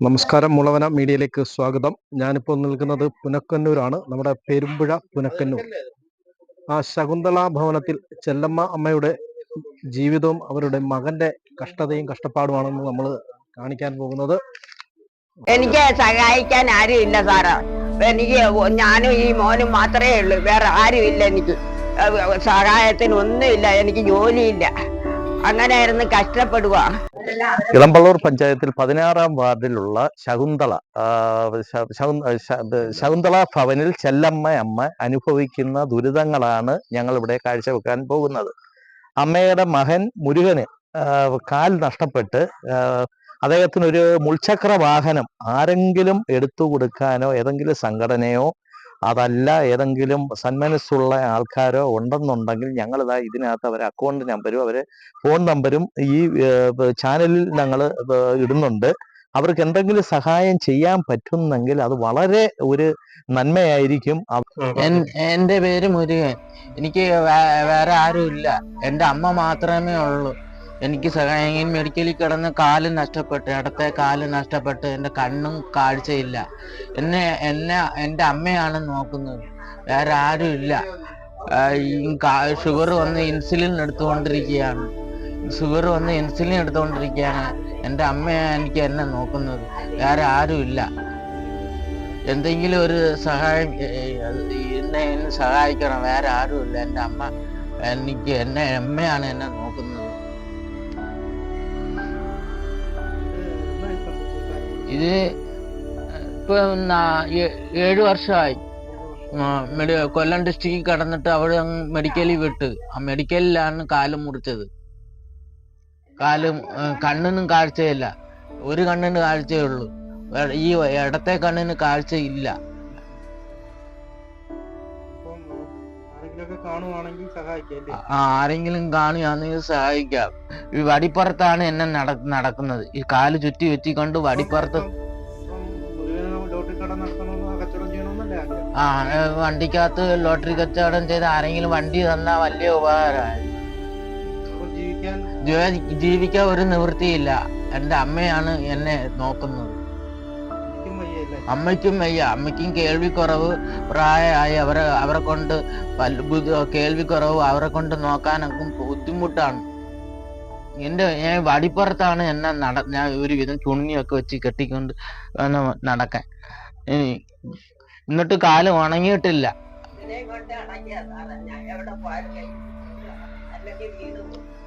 നമസ്കാരം മുളവന മീഡിയയിലേക്ക് സ്വാഗതം. ഞാനിപ്പോൾ നിൽക്കുന്നത് പുനക്കന്നൂരാണ്. നമ്മുടെ പെരുമ്പുഴ പുനക്കന്നൂർ. ആ ശകുന്തള ഭവനത്തിൽ ചെല്ലമ്മ അമ്മയുടെ ജീവിതവും അവരുടെ മകന്റെ കഷ്ടതയും കഷ്ടപ്പാടുമാണെന്ന് നമ്മൾ കാണിക്കാൻ പോകുന്നത്. എനിക്ക് സഹായിക്കാൻ ആരും ഇല്ല സാറാ. എനിക്ക് ഞാനും ഈ മോനും മാത്രമേ ഉള്ളൂ. വേറെ ആരും ഇല്ല എനിക്ക്. സഹായത്തിന് ഒന്നുമില്ല എനിക്ക് ജോലിയില്ല. അങ്ങനെ ആയിരുന്നു കഷ്ടപ്പെടുക. ഇളമ്പള്ളൂർ പഞ്ചായത്തിൽ പതിനാറാം വാർഡിലുള്ള ശകുന്തള ശകുന്തള ഭവനിൽ ചെല്ലമ്മ അമ്മ അനുഭവിക്കുന്ന ദുരിതങ്ങളാണ് ഞങ്ങൾ ഇവിടെ കാഴ്ചവെക്കാൻ പോകുന്നത്. അമ്മയുടെ മകൻ മുരുകന് കാൽ നഷ്ടപ്പെട്ട് അദ്ദേഹത്തിനൊരു മുൾചക്ര വാഹനം ആരെങ്കിലും എടുത്തു കൊടുക്കാനോ ഏതെങ്കിലും സംഘടനയോ അതല്ല ഏതെങ്കിലും സന്മനസ്സുള്ള ആൾക്കാരോ ഉണ്ടെന്നുണ്ടെങ്കിൽ ഞങ്ങളിതാ ഇതിനകത്ത് അവരെ അക്കൗണ്ട് നമ്പരും അവരെ ഫോൺ നമ്പരും ഈ ചാനലിൽ ഞങ്ങൾ ഇടുന്നുണ്ട്. അവർക്ക് എന്തെങ്കിലും സഹായം ചെയ്യാൻ പറ്റുന്നെങ്കിൽ അത് വളരെ ഒരു നന്മയായിരിക്കും. എന്റെ എന്റെ പേര് മുരുകൻ. എനിക്ക് വേറെ ആരും ഇല്ല എന്റെ അമ്മ മാത്രമേ ഉള്ളൂ. എനിക്ക് സഹായം മെഡിക്കലിൽ കിടന്ന് കാൽ നഷ്ടപ്പെട്ട് ഇടത്തെ കാൽ നഷ്ടപ്പെട്ട് എന്റെ കണ്ണും കാഴ്ചയില്ല. എന്നെ എന്നെ എന്റെ അമ്മയാണ് നോക്കുന്നത്. വേറെ ആരും ഇല്ല. ഷുഗർ വന്ന് ഇൻസുലിൻ എടുത്തുകൊണ്ടിരിക്കുകയാണ്. ഷുഗർ വന്ന് ഇൻസുലിൻ എടുത്തുകൊണ്ടിരിക്കുകയാണ്. എന്റെ അമ്മയാണ് എനിക്ക് എന്നെ നോക്കുന്നത്. വേറെ ആരും ഇല്ല. എന്തെങ്കിലും ഒരു സഹായം എന്നെ സഹായിക്കണം. വേറെ ആരുമില്ല എന്റെ അമ്മ എനിക്ക് എന്നെ അമ്മയാണ് എന്നെ നോക്കുന്നത്. ഇത് ഇപ്പൊ ഏഴു വർഷമായി കൊല്ലം ഡിസ്ട്രിക്റ്റിൽ കടന്നിട്ട് അവിടെ മെഡിക്കലിൽ വിട്ട്. ആ മെഡിക്കലിലാണ് കാൽ മുറിച്ചത്. കാൽ കണ്ണിനും കാഴ്ചയില്ല. ഒരു കണ്ണിന് കാഴ്ചയേ ഉള്ളൂ. വേ- ഈ ഇടത്തെ കണ്ണിന് കാഴ്ചയില്ല. ആരെങ്കിലും കാണുകയാണെങ്കിൽ സഹായിക്കാം. ഈ വടിപ്പുറത്താണ് എന്നെ നട നടക്കുന്നത്. ഈ കാൽ ചുറ്റി വെച്ചിക്കൊണ്ട് വടിപ്പുറത്ത് ആ വണ്ടിക്കകത്ത് ലോട്ടറി കച്ചവടം ചെയ്ത് ആരെങ്കിലും വണ്ടി തന്നാ വലിയ ഉപകാരമായി ജീവിക്കാൻ ഒരു നിവൃത്തിയില്ല. എന്റെ അമ്മയാണ് എന്നെ നോക്കുന്നത്. അമ്മയ്ക്കും വയ്യ. അമ്മയ്ക്കും കേൾവിക്കുറവ് പ്രായമായി അവരെ അവരെ കൊണ്ട് കേൾവിക്കുറവ് അവരെ കൊണ്ട് നോക്കാനൊക്കെ ബുദ്ധിമുട്ടാണ്. എന്റെ ഞാൻ വടിപ്പുറത്താണ് എന്നെ നട ഞാൻ ഒരുവിധം ചുണിയൊക്കെ വെച്ച് കെട്ടിക്കൊണ്ട് നടക്കാൻ. എന്നിട്ട് കാൽ ഉണങ്ങിയിട്ടില്ല.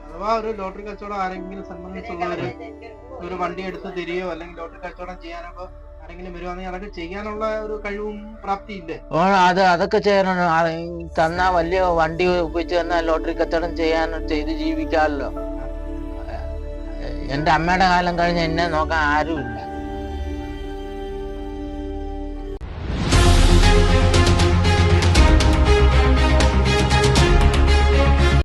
അഥവാ ഒരു ലോട്ടറി കച്ചവടം ആരെങ്കിലും സംബന്ധിച്ചുള്ളവര് ഒരു വണ്ടി എടുത്ത് തിരിയോ അല്ലെങ്കിൽ ലോട്ടറി കച്ചവടം ചെയ്യാനൊക്കെ ആരെങ്കിലും വരുവാണെങ്കിൽ അതൊക്കെ ചെയ്യാനുള്ള ഒരു കഴിവും പ്രാപ്തി ഇല്ലേ ഓ, അത് അതൊക്കെ ചെയ്യാനാണ് തന്നാ വലിയ വണ്ടി ഉപയോഗിച്ച് തന്നാ ലോട്ടറി കച്ചവടം ചെയ്യാൻ ചെയ്ത് ജീവിക്കാമല്ലോ. എന്റെ അമ്മയുടെ കാലം കഴിഞ്ഞ് എന്നെ നോക്കാൻ ആരുമില്ല.